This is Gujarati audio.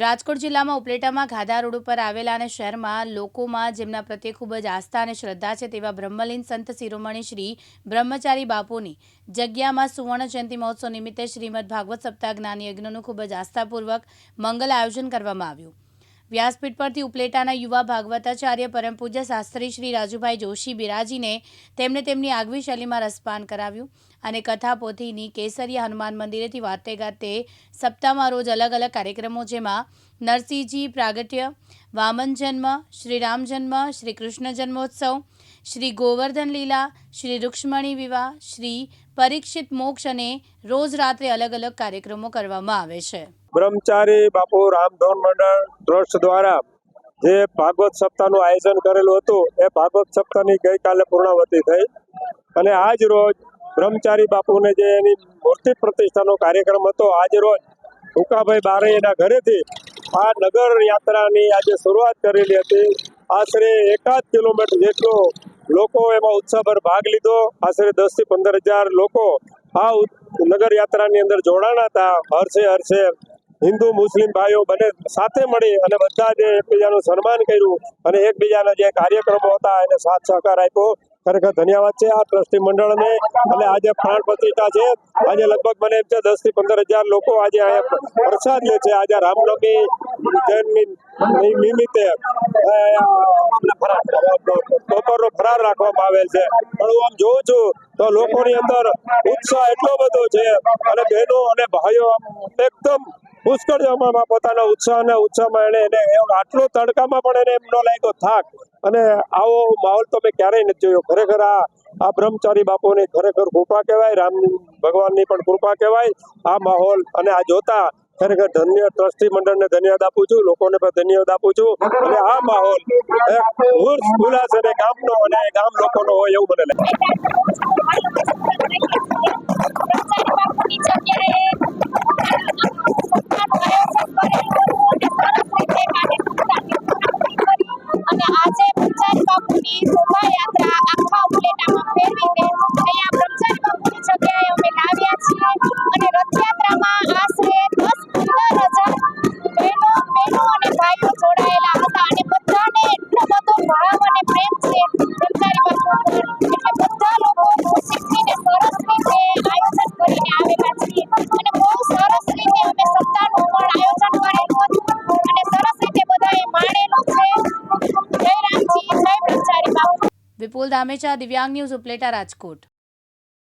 રાજકોટ જિલ્લામાં ઉપલેટામાં ઘાધા રોડ ઉપર આવેલા અને શહેરમાં લોકોમાં જેમના પ્રત્યે ખૂબ જ આસ્થા અને શ્રદ્ધા છે તેવા બ્રહ્મલીન સંત શિરોમણી શ્રી બ્રહ્મચારી બાપુની જગ્યામાં સુવર્ણ જયંતિ મહોત્સવ નિમિત્તે શ્રીમદ ભાગવત સપ્તાહ જ્ઞાન યજ્ઞનું ખૂબ જ આસ્થાપૂર્વક મંગલ આયોજન કરવામાં આવ્યું. વ્યાસપીઠ પરથી ઉપલેટાના યુવા ભાગવતાચાર્ય પરમ પૂજ્ય શાસ્ત્રી શ્રી રાજુભાઈ જોશી બિરાજીને તેમણે તેમની આગવી શૈલીમાં રસપાન કરાવ્યું. અને કથા પોથીની કેસરિયા હનુમાન મંદિરેથી વાતે ગાતે સપ્તાહમાં રોજ અલગ અલગ કાર્યક્રમો જેમાં નરસિંહજી પ્રાગટ્ય, વામન જન્મ શ્રી રામ જન્મ, શ્રી કૃષ્ણ જન્મોત્સવ, શ્રી ગોવર્ધન લીલા, શ્રી રૂક્ષ્મણી વિવાહ, શ્રી પરીક્ષિત મોક્ષ અને રોજ રાત્રે અલગ અલગ કાર્યક્રમો કરવામાં આવે છે. બ્રહ્મચારી બાપુ રામધોન મંડળ ટ્રસ્ટ દ્વારા જે ભાગવત સપ્તાહનું આયોજન કરેલું હતું, એ ભાગવત સપ્તાહની ગઈકાલે પૂર્ણાવતી થઈ અને આજ રોજ બ્રહ્મચારી બાપુને જે એની મૂર્તિ પ્રતિષ્ઠાનો કાર્યક્રમ હતો, આજ રોજ ભૂકાભાઈ એના ઘરેથી આ નગર યાત્રાની આજે શરૂઆત કરેલી હતી. આશરે એકાદ કિલોમીટર જેટલો લોકો એમાં ઉત્સાહભર ભાગ લીધો. આશરે દસથી પંદર હજાર લોકો આ નગર યાત્રાની અંદર જોડાણા હતા. હર્ષે હર્ષે હિન્દુ, મુસ્લિમ ભાઈઓ બંને સાથે મળી અને બધા જે એકબીજાનું સન્માન કર્યું અને એકબીજાના જે કાર્યક્રમો હતા, એને સાથ સહકાર આપ્યો. ખરેખર ધન્યવાદ છે આ ટ્રસ્ટી મંડળને. અને આજે પ્રાણ પ્રતિષ્ઠા છે. આજે લગભગ મને એમ છે દસથી પંદર હજાર લોકો આજે અહીંયા પ્રસાદ લે છે. આજે રામનવમી જન્મની નિમિત્તે બપોરનો ફરાર રાખવામાં આવેલ છે. પણ હું આમ જોઉં છું તો લોકોની અંદર ઉત્સાહ એટલો બધો છે. અને બહેનો અને ભાઈઓ એકદમ પુષ્કળ જમામાં પોતાના ઉત્સાહ અને ઉત્સાહમાં એને એને આટલો તડકામાં પણ એને એમ ન લાગ્યો, થાક. અને આવો માહોલ તો મેં ક્યારેય નથી જોયો. ખરેખર આ આ બ્રહ્મચારી બાપુની ખરેખર કૃપા કહેવાય, રામ ભગવાનની પણ કૃપા કહેવાય. આ માહોલ અને આ જોતા ખરેખર ધન્ય ટ્રસ્ટી મંડળને ધન્યવાદ આપું છું, લોકોને પણ ધન્યવાદ આપું છું. અને આ માહોલ ઉર્સ અને ગામનો અને ગામ લોકોનો હોય એવું મને લાગે. અને આજે બ્રહ્મચારી બાપુની શોભાયાત્રા વિપુલ ધામેચા દિવ્યાંગ ન્યૂઝ ઉપલેટા રાજકોટ.